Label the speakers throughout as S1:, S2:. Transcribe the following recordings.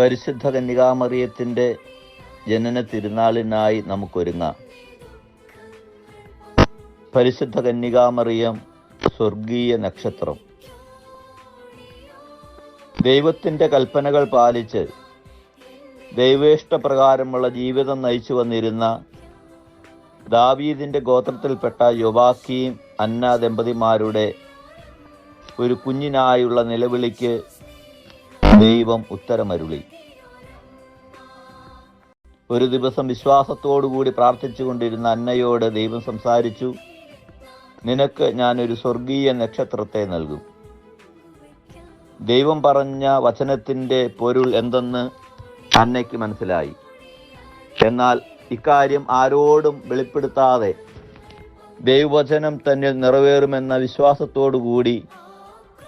S1: പരിശുദ്ധ കന്യകാമറിയത്തിന്റെ ജനന തിരുനാളിനായി നമുക്കൊരുങ്ങാം. പരിശുദ്ധ കന്യകാമറിയം സ്വർഗീയ നക്ഷത്രം. ദൈവത്തിന്റെ കൽപ്പനകൾ പാലിച്ച് ദൈവേഷ്ടപ്രകാരമുള്ള ജീവിതം നയിച്ചു വന്നിരുന്ന ദാവീദിന്റെ ഗോത്രത്തിൽപ്പെട്ട യുവാക്കിയും അന്ന ദമ്പതിമാരുടെ ഒരു കുഞ്ഞിനായുള്ള നിലവിളിക്ക് ദൈവം ഉത്തരമരുളി. ഒരു ദിവസം വിശ്വാസത്തോടുകൂടി പ്രാർത്ഥിച്ചുകൊണ്ടിരുന്ന അന്നയോട് ദൈവം സംസാരിച്ചു നിനക്ക് ഞാനൊരു സ്വർഗീയ നക്ഷത്രത്തെ നൽകും. ദൈവം പറഞ്ഞ വചനത്തിന്റെ പൊരുൾ എന്തെന്ന് അന്നയ്ക്ക് മനസ്സിലായി. എന്നാൽ ഇക്കാര്യം ആരോടും വെളിപ്പെടുത്താതെ ദൈവവചനം തന്നിൽ നിറവേറുമെന്ന വിശ്വാസത്തോടുകൂടി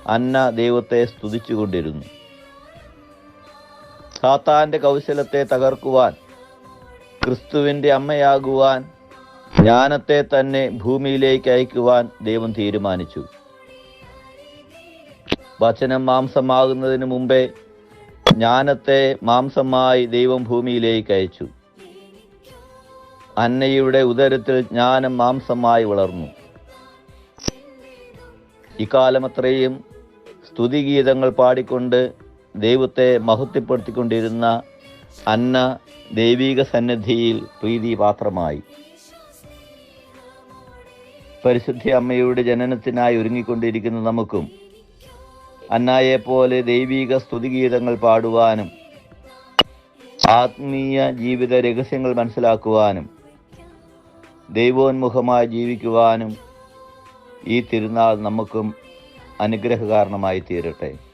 S1: അന്ന ദൈവത്തെ സ്തുതിച്ചുകൊണ്ടിരുന്നു. സാത്താന്റെ കൗശലത്തെ തകർക്കുവാൻ ക്രിസ്തുവിന്റെ അമ്മയാകുവാൻ ജ്ഞാനത്തെ തന്നെ ഭൂമിയിലേക്ക് അയക്കുവാൻ ദൈവം തീരുമാനിച്ചു. വചനം മാംസമാകുന്നതിന് മുമ്പേ ജ്ഞാനത്തെ മാംസമായി ദൈവം ഭൂമിയിലേക്ക് അയച്ചു. അന്നയുടെ ഉദരത്തിൽ ജ്ഞാനം മാംസമായി വളർന്നു. ഇക്കാലമത്രയും സ്തുതിഗീതങ്ങൾ പാടിക്കൊണ്ട് ദൈവത്തെ മഹത്വപ്പെടുത്തിക്കൊണ്ടിരുന്ന അന്ന ദൈവിക സന്നിധിയിൽ പ്രീതിപാത്രമായി. പരിശുദ്ധി അമ്മയുടെ ജനനത്തിനായി ഒരുങ്ങിക്കൊണ്ടിരിക്കുന്ന നമുക്കും അന്നായെപ്പോലെ ദൈവിക സ്തുതിഗീതങ്ങൾ പാടുവാനും ആത്മീയ ജീവിത രഹസ്യങ്ങൾ മനസ്സിലാക്കുവാനും ദൈവോന്മുഖമായി ജീവിക്കുവാനും ഈ തിരുനാൾ നമുക്കും അനുഗ്രഹകാരണമായി തീരട്ടെ.